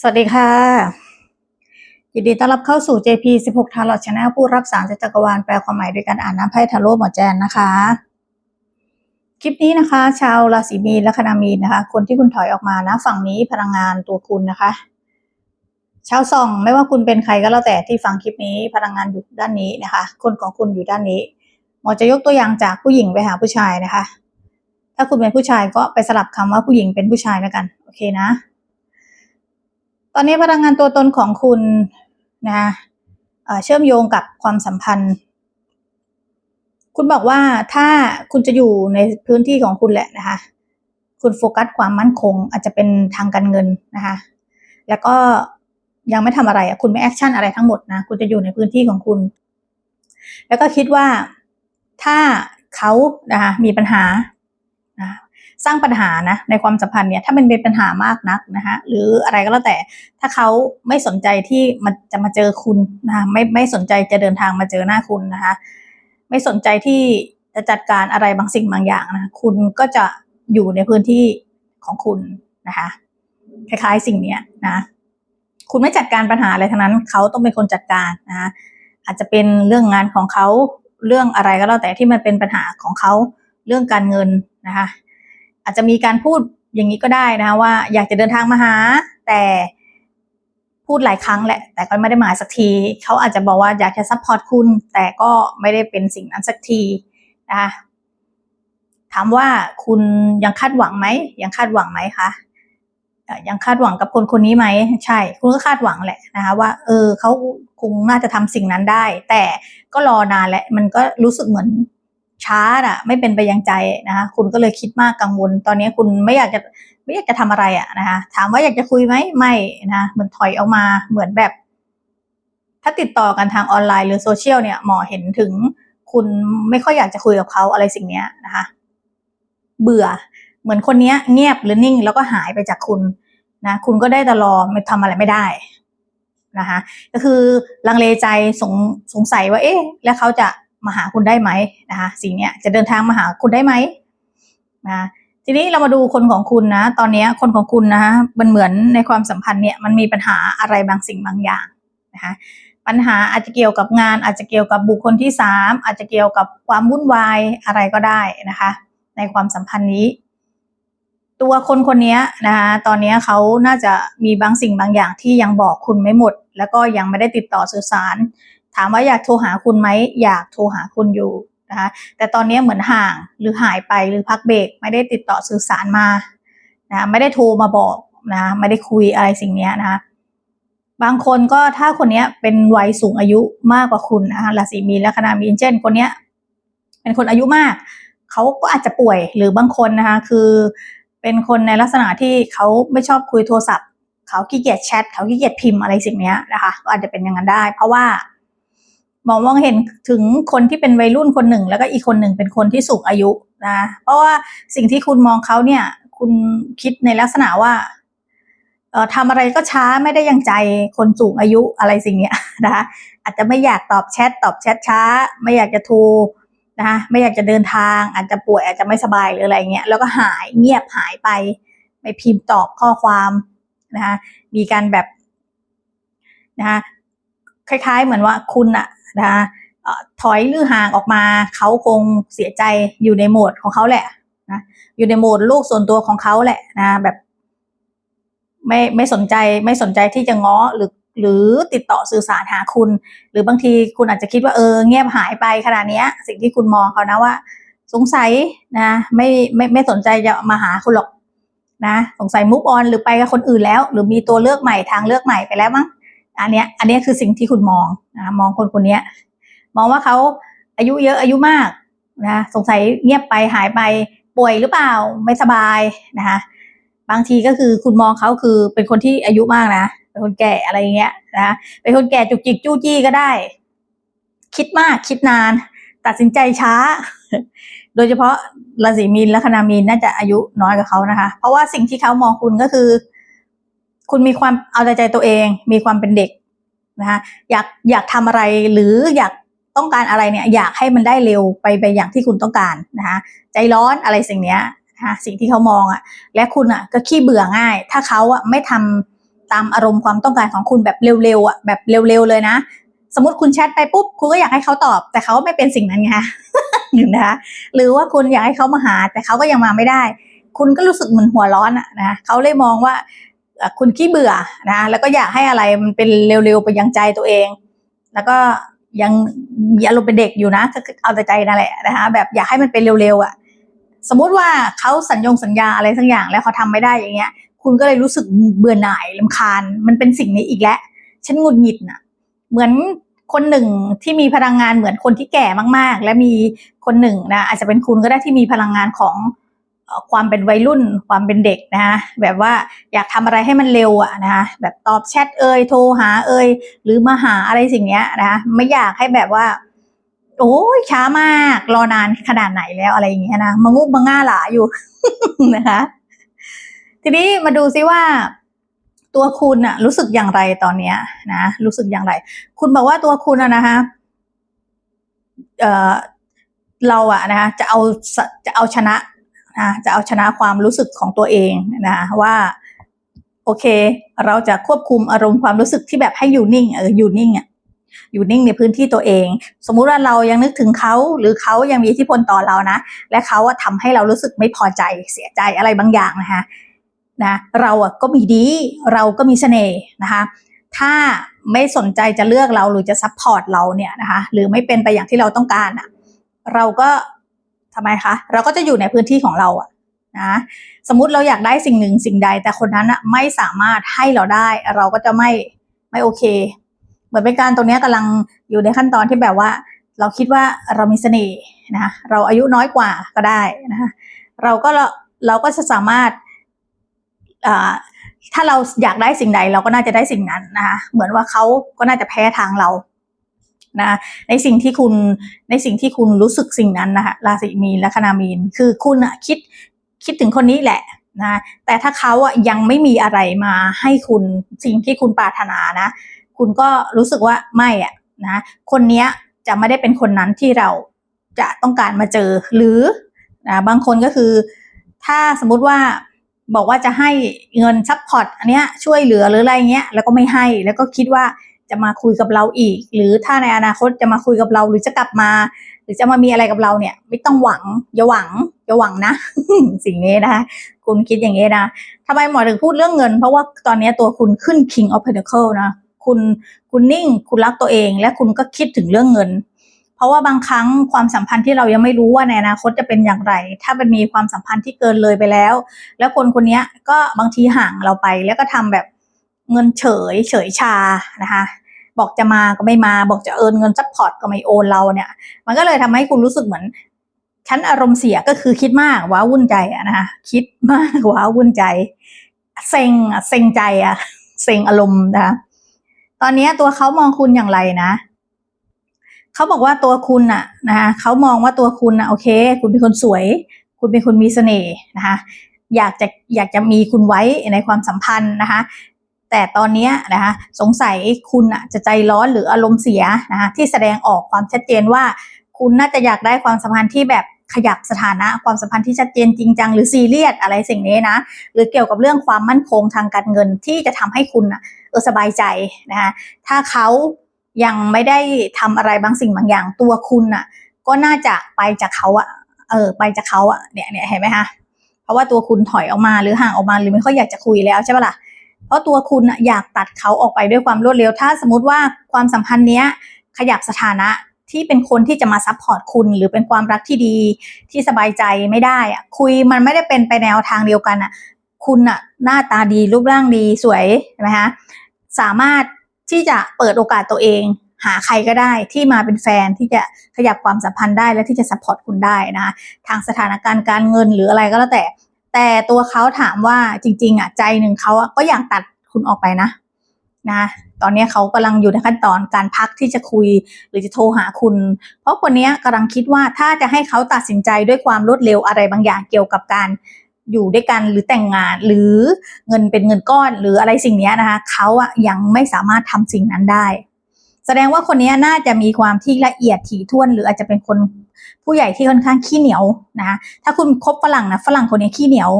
สวัสดีค่ะ ยินดีต้อนรับเข้าสู่ JP 16 Tarot Channel ผู้รับสารจากจักรวาลแปลความหมายโดยการอ่านน้ำไพ่ทาโร่หมอแจนนะคะ คลิปนี้นะคะ ชาวราศีมีนและคณามีนนะคะ คนที่คุณถอยออกมานะ ฝั่งนี้พลังงานตัวคุณนะคะ ชาวส่องไม่ว่าคุณเป็นใครก็แล้วแต่ที่ฟังคลิปนี้พลังงานอยู่ด้านนี้นะคะ คนของคุณอยู่ด้านนี้ หมอจะยกตัวอย่างจากผู้หญิงไปหาผู้ชายนะคะ ถ้าคุณเป็นผู้ชายก็ไปสลับคำว่าผู้หญิงเป็นผู้ชายแล้วกัน โอเคนะ ตอนนี้พลังงานตัวตนของคุณนะเเชื่อมโยงกับความสัมพันธ์ คุณบอกว่าถ้าคุณจะอยู่ในพื้นที่ของคุณแหละนะคะ คุณโฟกัสความมั่นคง อาจจะเป็นทางการเงินนะคะ แล้วก็ยังไม่ทำอะไรอะคุณไม่แอคชั่นอะไรทั้งหมดนะ คุณจะอยู่ในพื้นที่ของคุณ แล้วก็คิดว่าถ้าเขานะคะมีปัญหา สร้างปัญหานะในความสัมพันธ์เนี่ยถ้ามันเป็นปัญหามากนักนะคะหรืออะไรก็แล้วแต่ถ้าเขาไม่สนใจที่มันจะมาเจอคุณนะคะไม่ไม่สนใจจะเดินทางมาเจอหน้าคุณนะคะไม่สนใจที่จะจัดการอะไรบางสิ่งบางอย่างนะคุณก็จะอยู่ในพื้นที่ของคุณนะคะคล้ายๆสิ่งเนี้ยนะคุณไม่จัดการปัญหาอะไรทั้งนั้นเขาต้องเป็นคนจัดการนะคะอาจจะเป็นเรื่องงานของเขาเรื่องอะไรก็แล้วแต่ที่มันเป็นปัญหาของเขาเรื่องการเงินนะคะ อาจจะมีการพูดอย่างนี้ก็ได้นะคะว่าอยากจะเดินทางมาหา แต่พูดหลายครั้งแหละ แต่ก็ไม่ได้มาสักที เขาอาจจะบอกว่าอยากจะซัพพอร์ตคุณ แต่ก็ไม่ได้เป็นสิ่งนั้นสักทีนะคะถามว่าคุณยังคาดหวังไหมยังคาดหวังไหมคะยังคาดหวังกับคนคนนี้ไหมใช่ คุณก็คาดหวังแหละนะคะว่า เออเขาคงน่าจะทำสิ่งนั้นได้ แต่ก็รอนานแหละมันก็รู้สึกเหมือน ช้าอะไม่เป็นไปอยังใจนะคะคุณก็เลยคิดมากกังวล ตอนนี้คุณไม่อยากจะไม่อยากจะทำอะไรอะนะคะถามว่าอยากจะคุยไหมไม่นะเหมือนถอยออกมาเหมือนแบบ ถ้าติดต่อกันทางออนไลน์หรือโซเชียลเนี่ยหมอเห็นถึงคุณไม่ค่อยอยากจะคุยกับเขาอะไรสิ่งเนี้ยนะคะ เบื่อ เหมือนคนเนี้ย เงียบหรือนิ่ง แล้วก็หายไปจากคุณนะคุณก็ได้แต่รอไม่ทำอะไรไม่ได้นะคะ ก็คือลังเลใจสงสงสัยว่า เอ๊ะ แล้วเขาจะ มาหาคุณได้ไหมนะคะสิ่งนี้จะเดินทางมาหาคุณได้ไหมนะทีนี้เรามาดูคนของคุณนะ ตอนนี้คนของคุณนะคะมันเหมือนในความสัมพันธ์เนี่ยมันมีปัญหาอะไรบางสิ่งบางอย่างนะคะปัญหาอาจจะเกี่ยวกับงาน อาจจะเกี่ยวกับบุคคลที่สามอาจจะเกี่ยวกับความวุ่นวายอะไรก็ได้นะคะ ในความสัมพันธ์นี้ ตัวคนคนนี้นะคะตอนนี้เขาน่าจะมีบางสิ่งบางอย่างที่ยังบอกคุณไม่หมด แล้วก็ยังไม่ได้ติดต่อสื่อสาร ถามว่าอยากโทรหาคุณไหมอยากโทรหาคุณอยู่นะคะแต่ตอนนี้เหมือนห่างหรือหายไปหรือพักเบรกไม่ได้ติดต่อสื่อสารมานะไม่ได้โทรมาบอกนะไม่ได้คุยอะไรสิ่งนี้นะคะบางคนก็ถ้าคนนี้เป็นวัยสูงอายุมากกว่าคุณนะคะราศีมีนและคณามีนเช่นคนนี้เป็นคนอายุมากเขาก็อาจจะป่วยหรือบางคนนะคะคือเป็นคนในลักษณะที่เขาไม่ชอบคุยโทรศัพท์เขาขี้เกียจแชทเขาขี้เกียจพิมพ์อะไรสิ่งนี้นะคะก็อาจจะเป็นอย่างนั้นได้ เพราะว่า มองมองเห็นถึงคนที่เป็นวัยรุ่นคนหนึ่ง แล้วก็อีกคนหนึ่งเป็นคนที่สูงอายุนะเพราะว่าสิ่งที่คุณมองเขาเนี่ย คุณคิดในลักษณะว่าเออทำอะไรก็ช้าไม่ได้ยังใจคนสูงอายุอะไรสิ่งเนี้ยนะคะอาจจะไม่อยากตอบแชทตอบแชทช้า ไม่อยากจะโทรนะคะไม่อยากจะเดินทาง อาจจะป่วยอาจจะไม่สบายหรืออะไรเงี้ยแล้วก็หายเงียบหายไป ไม่พิมพ์ตอบข้อความนะคะมีการแบบนะคะคล้าย ๆ เหมือนว่าคุณอะ นะคะถอยหรือห่างออกมาเขาคงเสียใจอยู่ในโหมดของเขาแหละนะอยู่ในโหมดโลกส่วนตัวของเขาแหละนะแบบไม่ไม่สนใจไม่สนใจที่จะง้อหรือหรือติดต่อสื่อสารหาคุณ หรือบางทีคุณอาจจะคิดว่าเออเงียบหายไปขนาดนี้สิ่งที่คุณมองเขานะว่า สงสัยนะไม่ไม่ไม่สนใจจะมาหาคุณหรอกนะสงสัยมุกออนหรือไปกับคนอื่นแล้ว หรือมีตัวเลือกใหม่ทางเลือกใหม่ไปแล้วมั้ง อันเนี้ยอันเนี้ยคือสิ่งที่คุณมองนะมองคนคนนี้มองว่าเขาอายุเยอะอายุมากนะสงสัยเงียบไปหายไปป่วยหรือเปล่าไม่สบายนะคะบางทีก็คือคุณมองเขาคือเป็นคนที่อายุมากนะเป็นคนแก่อะไรเงี้ยนะเป็นคนแก่จุกจิกจู้จี้ก็ได้ คิดมากคิดนาน ตัดสินใจช้า โดยเฉพาะราศีมีนและคณามีนน่าจะอายุน้อยกว่าเขานะคะ เพราะว่าสิ่งที่เขามองคุณก็คือ คุณมีความเอาใจใจตัวเอง มีความเป็นเด็กนะคะอยากอยากทำอะไรหรืออยากต้องการอะไรเนี่ยอยากให้มันได้เร็วไปไปอย่างที่คุณต้องการนะคะใจร้อนอะไรสิ่งเนี้ยนะคะสิ่งที่เขามองอะ่ะ และคุณอะ่ะก็ขี้เบื่อง่าย ถ้าเขาอะ่ะไม่ทตามอารมณ์ความต้องการของคุณแบบเร็วๆอะแบบเร็วๆเลยนะ สมมติคุณแชทไปปุ๊บคุณก็อยากให้เขาตอบ แต่เขาไม่เป็นสิ่งนั้นไงคะนะคะหรือว่าคุณอยากให้เขามาหา แต่เขาก็ยังมาไม่ได้ คุณก็รู้สึกเหมือนหัวร้อนอะนะเขาเลยมองว่า คุณขี้เบื่อนะแล้วก็อยากให้อะไรมันเป็นเร็วๆไปยังใจตัวเอง แล้วก็ยังมีอารมณ์เป็นเด็กอยู่นะก็เอาแต่ใจนั่นแหละนะคะแบบอยากให้มันเป็นเร็วๆอะ สมมุติว่าเขาสัญญงสัญญาอะไรสักอย่างแล้วเขาทำไม่ได้อย่างเงี้ย คุณก็เลยรู้สึกเบื่อหน่ายลำคาญ มันเป็นสิ่งนี้อีกแล้วฉันงุดหงิดน่ะ เหมือนคนหนึ่งที่มีพลังงานเหมือนคนที่แก่มากๆ และมีคนหนึ่งนะอาจจะเป็นคุณก็ได้ที่มีพลังงานของ ความเป็นวัยรุ่นความเป็นเด็กนะคะแบบว่าอยากทำอะไรให้มันเร็วอะนะคะแบบตอบแชทเอ่ยโทรหาเอ่ยหรือมาหาอะไรสิ่งเนี้ยนะคะไม่อยากให้แบบว่า โอ้ยช้ามากรอนานขนาดไหนแล้วอะไรอย่างเงี้ยนะมางุบมาง่าหลาอยู่นะคะทีนี้มาดูซิว่า ตัวคุณอะรู้สึกอย่างไรตอนเนี้ยนะรู้สึกอย่างไร คุณบอกว่าตัวคุณอะนะคะเออเราอะนะคะจะเอาจะเอาชนะ นะจะเอาชนะความรู้สึกของตัวเองนะว่าโอเค เราจะควบคุมอารมณ์ความรู้สึกที่แบบให้อยู่นิ่งเอออยู่นิ่งอะอยู่นิ่งในพื้นที่ตัวเอง สมมุติว่าเรายังนึกถึงเขาหรือเขายังมีอิทธิพลต่อเรานะ และเขาอะทำให้เรารู้สึกไม่พอใจเสียใจอะไรบางอย่างนะคะนะเราอะก็มีดี เราก็มีเสน่ห์นะคะถ้าไม่สนใจจะเลือกเราหรือจะซัพพอร์ตเราเนี่ยนะคะหรือไม่เป็นไปอย่างที่เราต้องการอะเราก็ ทำไมคะ เราก็จะอยู่ในพื้นที่ของเราอะนะสมมุติเราอยากได้สิ่งหนึ่งสิ่งใด แต่คนนั้นอะไม่สามารถให้เราได้ เราก็จะไม่ไม่โอเค เหมือนเป็นการตรงนี้ยกำลังอยู่ในขั้นตอนที่แบบว่า เราคิดว่าเรามีเสน่ห์นะคะเราอายุน้อยกว่าก็ได้นะคะเราก็เราก็จะสามารถอถ้าเราอยากได้สิ่งใดเราก็น่าจะได้สิ่งนั้นนะคะเหมือนว่าเขาก็น่าจะแพ้ทางเรา นะในสิ่งที่คุณในสิ่งที่คุณรู้สึกสิ่งนั้นนะคะราศีมีนและคณามีน คือคุณอะคิดคิดถึงคนนี้แหละนะแต่ถ้าเขาอะยังไม่มีอะไรมาให้คุณสิ่งที่คุณปรารถนานะ คุณก็รู้สึกว่าไม่อะนะคนเนี้ยจะไม่ได้เป็นคนนั้นที่เราจะต้องการมาเจอหรือนะบางคนก็คือ ถ้าสมมุติว่าบอกว่าจะให้เงินซัพพอร์ตอันเนี้ยช่วยเหลือหรืออะไรเงี้ยแล้วก็ไม่ให้แล้วก็คิดว่า จะมาคุยกับเราอีก หรือถ้าในอนาคตจะมาคุยกับเราหรือจะกลับมา หรือจะมามีอะไรกับเราเนี่ย ไม่ต้องหวังอย่าหวังอย่าหวังนะ สิ่งนี้นะคะคุณคิดอย่างนี้นะทำไมหมอถึงพูดเรื่องเงิน เพราะว่าตอนนี้ตัวคุณขึ้น King of Pentacle นะคุณคุณนิ่ง คุณรักตัวเอง และคุณก็คิดถึงเรื่องเงิน เพราะว่าบางครั้งความสัมพันธ์ที่เรายังไม่รู้ว่าในอนาคตจะเป็นอย่างไร ถ้ามันมีความสัมพันธ์ที่เกินเลยไปแล้ว แล้วคนคนนี้ก็บางทีห่างเราไปแล้วก็ทำแบบ เงินเฉยเฉยชานะคะบอกจะมาก็ไม่มา บอกจะเอินเงินซัพพอร์ตก็ไม่โอนเราเนี่ย มันก็เลยทำให้คุณรู้สึกเหมือนฉันอารมณ์เสียก็คือคิดมากว้าวุ่นใจอะนะคะคิดมากว้าวุ่นใจ เซ็งอะเซ็งใจอะเซ็งอารมณ์นะคะตอนนี้ตัวเขามองคุณอย่างไรนะเขาบอกว่าตัวคุณน่ะนะคะเขามองว่าตัวคุณน่ะโอเค คุณเป็นคนสวย คุณเป็นคนมีเสน่ห์นะคะอยากจะอยากจะมีคุณไว้ในความสัมพันธ์นะคะ แต่ตอนนี้นะคะสงสัยคุณน่ะจะใจร้อนหรืออารมณ์เสียนะคะที่แสดงออกความชัดเจนว่า คุณน่าจะอยากได้ความสัมพันธ์ที่แบบขยับสถานะความสัมพันธ์ที่ชัดเจนจริงจังหรือซีเรียสอะไรสิ่งนี้นะหรือเกี่ยวกับเรื่องความมั่นคงทางการเงินที่จะทำให้คุณน่ะเออสบายใจนะคะถ้าเขายังไม่ได้ทำอะไรบางสิ่งบางอย่างตัวคุณน่ะก็น่าจะไปจากเขาอะเออไปจากเขาอะเนี่ยเนี่ยเห็นไหมคะเพราะว่าตัวคุณถอยออกมาหรือห่างออกมาหรือไม่ค่อยอยากจะคุยแล้วใช่ปะล่ะ เพราะตัวคุณอยากตัดเขาออกไปด้วยความรวดเร็ว ถ้าสมมติว่าความสัมพันธ์เนี้ยขยับสถานะที่เป็นคนที่จะมาซัพพอร์ตคุณหรือเป็นความรักที่ดีที่สบายใจไม่ได้อะคุยมันไม่ได้เป็นไปแนวทางเดียวกันอะคุณอะหน้าตาดีรูปร่างดีสวยใช่ไหมคะสามารถที่จะเปิดโอกาสตัวเอง หาใครก็ได้ที่มาเป็นแฟนที่จะขยับความสัมพันธ์ได้และที่จะซัพพอร์ตคุณได้นะคะทางสถานการณ์การเงินหรืออะไรก็แล้วแต่ แต่ตัวเขาถามว่าจริง ๆ อะ ใจหนึ่งเขาก็อยากตัดคุณออกไปนะนะตอนนี้เขากำลังอยู่ในขั้นตอนการพักที่จะคุยหรือจะโทรหาคุณ เพราะคนนี้ยกำลังคิดว่าถ้าจะให้เขาตัดสินใจด้วยความรวดเร็วอะไรบางอย่างเกี่ยวกับการอยู่ด้วยกันหรือแต่งงานหรือเงินเป็นเงินก้อนหรืออะไรสิ่งนี้นะคะเขาอะยังไม่สามารถทำสิ่งนั้นได้ แสดงว่าคนนี้น่าจะมีความที่ละเอียดถี่ถ้วน หรืออาจจะเป็นคน ผู้ใหญ่ที่ค่อนข้างขี้เหนียวนะถ้าคุณคบฝรั่งนะฝรั่งคนนี้ขี้เหนียว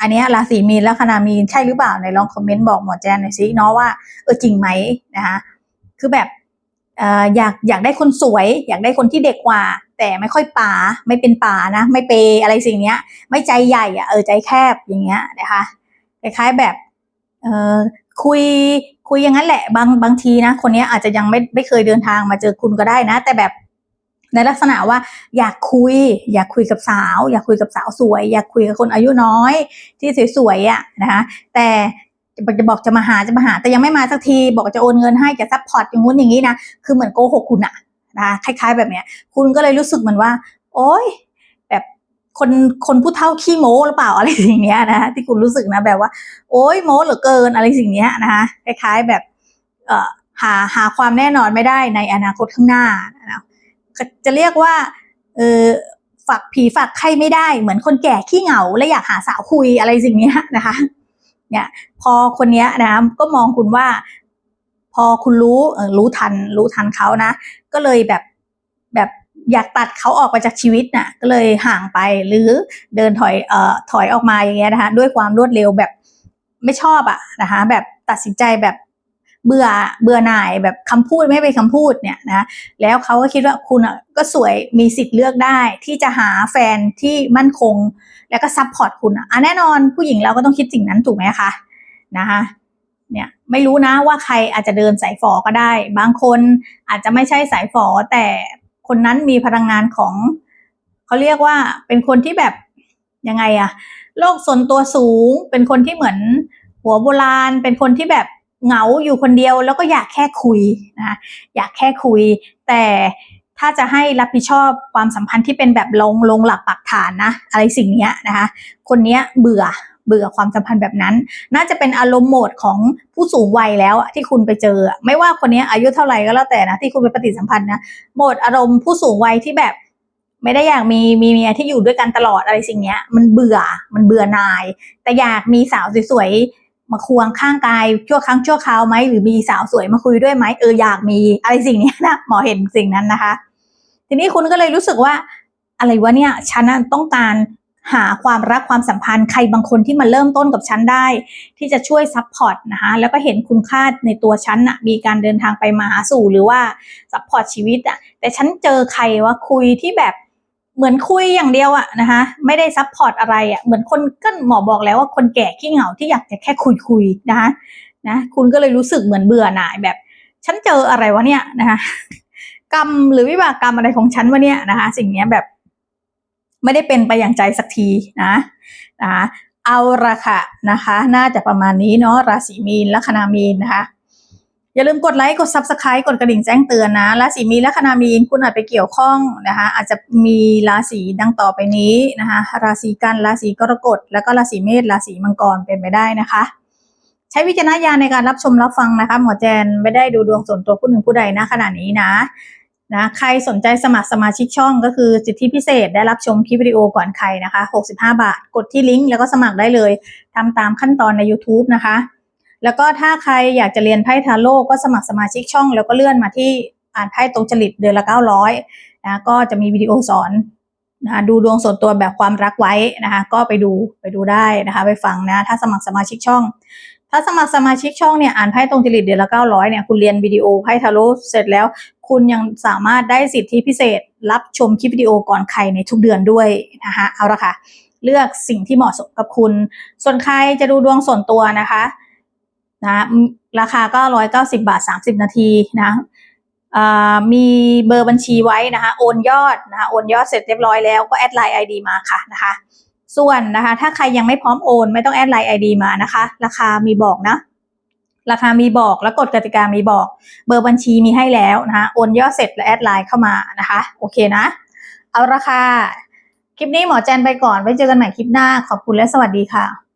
อันนี้ราศีมีนและคณามีนใช่หรือเปล่าในลองคอมเมนต์บอกหมอแจนหน่อยสิเนาะว่าเออจริงไหมนะคะคือแบบอยากอยากได้คนสวย อยากได้คนที่เด็กกว่า แต่ไม่ค่อยป่าไม่เป็นป่านะ ไม่เปยอะไรสิ่งเนี้ย ไม่ใจใหญ่อะเออใจแคบอย่างเงี้ยนะคะคล้ายๆแบบเออคุยคุยอย่างนั้นแหละบางบางทีนะ คนนี้อาจจะยังไม่ไม่เคยเดินทางมาเจอคุณก็ได้นะ แต่แบบ ในลักษณะว่าอยากคุย อยากคุยกับสาว อยากคุยกับสาวสวย อยากคุยกับคนอายุน้อย ที่สวยๆอะนะคะแต่จะบอกจะมาหาจะมาหาแต่ยังไม่มาสักที บอกจะโอนเงินให้จะซัพพอร์ตอย่างงู้นอย่างนี้นะคือเหมือนโกหกคุณอะนะคะคล้าย ๆ แบบเนี้ย คุณก็เลยรู้สึกเหมือนว่า โอ๊ยแบบคนคนผู้เฒ่าขี้โม้หรือเปล่าอะไรสิ่งเนี้ยนะที่คุณรู้สึกนะแบบว่า โอ๊ยโม้เหลือเกินอะไรสิ่งเนี้ยนะคะคล้าย ๆแบบเอ่อหาหาความแน่นอนไม่ได้ในอนาคตข้างหน้านะ จะเรียกว่าเออฝักผีฝักใครไม่ได้ เหมือนคนแก่ขี้เหงาและอยากหาสาวคุยอะไรสิ่งนี้นะคะ เนี่ย พอคนเนี้ยนะก็มองคุณว่า พอคุณรู้รู้ทัน รู้ทันเขานะ ก็เลยแบบแบบอยากตัดเขาออกไปจากชีวิตน่ะ ก็เลยห่างไปหรือเดินถอยเอ่อถอยออกมาอย่างเงี้ยนะคะ ด้วยความรวดเร็วแบบไม่ชอบอะนะคะ แบบตัดสินใจแบบ เบื่อเบื่อหน่ายแบบคำพูดไม่เป็นคำพูดเนี่ยนะแล้วเขาก็คิดว่าคุณอะก็สวยมีสิทธิ์เลือกได้ ที่จะหาแฟนที่มั่นคง แล้วก็ซัพพอร์ตคุณอะอะแน่นอนผู้หญิงเราก็ต้องคิดสิ่งนั้นถูกไหมคะนะคะเนี่ยไม่รู้นะว่าใครอาจจะเดินสายฝอก็ได้ บางคนอาจจะไม่ใช่สายฝอ แต่คนนั้นมีพลังงานของเขาเรียกว่าเป็นคนที่แบบยังไงอะโลกส่วนตัวสูง เป็นคนที่เหมือนหัวโบราณ เป็นคนที่แบบ เหงาอยู่คนเดียวแล้วก็อยากแค่คุยนะคะอยากแค่คุย แต่ถ้าจะให้รับผิดชอบความสัมพันธ์ที่เป็นแบบลงลงหลักปักฐานนะอะไรสิ่งนี้นะคะ คนนี้เบื่อเบื่อความสัมพันธ์แบบนั้น น่าจะเป็นอารมณ์โหมดของผู้สูงวัยแล้วที่คุณไปเจอ ไม่ว่าคนนี้อายุเท่าไหร่ก็แล้วแต่นะที่คุณไปปฏิสัมพันธ์นะโหมดอารมณ์ผู้สูงวัยที่แบบไม่ได้อยากมีมีเมียที่อยู่ด้วยกันตลอดอะไรสิ่งเนี้ย มันเบื่อมันเบื่อนาย แต่อยากมีสาวสวย มาควงข้างกายชั่วครั้งชั่วคราวไหมหรือมีสาวสวยมาคุยด้วยไหมเอออยากมีอะไรสิ่งนี้นะหมอเห็นสิ่งนั้นนะคะ ทีนี้คุณก็เลยรู้สึกว่า อะไรวะเนี่ยฉันนะต้องการหาความรักความสัมพันธ์ใครบางคนที่มาเริ่มต้นกับฉันได้ ที่จะช่วยซัพพอร์ตนะคะแล้วก็เห็นคุณค่าในตัวฉันนะมีการเดินทางไปมาหาสู่หรือว่าซัพพอร์ตชีวิตอะแต่ฉันเจอใครว่าคุยที่แบบ เหมือนคุยอย่างเดียวอะนะคะไม่ได้ซัพพอร์ตอะไรอะเหมือนคนก็หมอบอกแล้วว่าคนแก่ขี้เหงาที่อยากจะแค่คุยคุยๆนะคะนะคุณก็เลยรู้สึกเหมือนเบื่อหน่ายแบบ ฉันเจออะไรวะเนี่ยนะคะกรรมหรือวิบากกรรมอะไรของฉันวะเนี่ยนะคะ สิ่งนี้แบบ ไม่ได้เป็นไปอย่างใจสักทีนะนะคะเอาละค่ะนะคะ น่าจะประมาณนี้เนาะราศีมีนและคณามีนนะคะ อย่าลืมกดไลค์กด subscribe กดกระดิ่งแจ้งเตือนนะราศีมีนและคณามีนคุณอาจไปเกี่ยวข้องนะคะ อาจจะมีราศีดังต่อไปนี้นะคะ ราศีกันราศีกรกฎแล้วก็ราศีเมษราศีมังกรเป็นไปได้นะคะ ใช้วิจารณญาณในการรับชมรับฟังนะคะหมอแจนไม่ได้ดูดวงส่วนตัวผู้หนึ่งผู้ใดนะขณะนี้นะนะใครสนใจสมัครสมาชิกช่องก็คือสิทธิพิเศษได้รับชมคลิปวิดีโอก่อนใครนะคะ 65 บาท กดที่ลิงก์แล้วก็สมัครได้เลยทำตามขั้นตอนใน YouTube นะคะ แล้วก็ถ้าใครอยากจะเรียนไพ่ทาโร่ก็สมัครสมาชิกช่อง แล้วก็เลื่อนมาที่อ่านไพ่ตรงจริตเดือนละ 900นะก็จะมีวิดีโอสอนนะะดูดวงส่วนตัวแบบความรักไว้นะคะก็ไปดูไปดูได้นะคะไปฟังนะถ้าสมัครสมาชิกช่อง ถ้าสมัครสมาชิกช่องเนี่ยอ่านไพ่ตรงจริตเดือนละ 900เนี่ยคุณเรียนวิดีโอไพ่ทาโร่เสร็จแล้ว คุณยังสามารถได้สิทธิพิเศษ รับชมคลิปวิดีโอก่อนใครในทุกเดือนด้วยนะคะเอาละค่ะเลือกสิ่งที่เหมาะสมกับคุณ ส่วนใครจะดูดวงส่วนตัวนะคะ นะราคาก็ร้อยเก้าสิบาทสามสิบนาทีนะมีเบอร์บัญชีไว้นะคะโอนยอดนะคะโอนยอดเสร็จเรียบร้อยแล้วก็แอดไลน์ไอดีมาค่ะนะคะส่วนนะคะถ้าใครยังไม่พร้อมโอนไม่ต้องแอดไลน์ไอดีมานะคะ ราคามีบอกนะ ราคามีบอกแล้วกฎกติกามีบอก เบอร์บัญชีมีให้แล้วนะคะโอนยอดเสร็จแล้วแอดไลน์เข้ามานะคะโอเคนะ เอาราคาคลิปนี้หมอแจนไปก่อนไว้เจอกันใหม่คลิปหน้าขอบคุณและสวัสดีค่ะ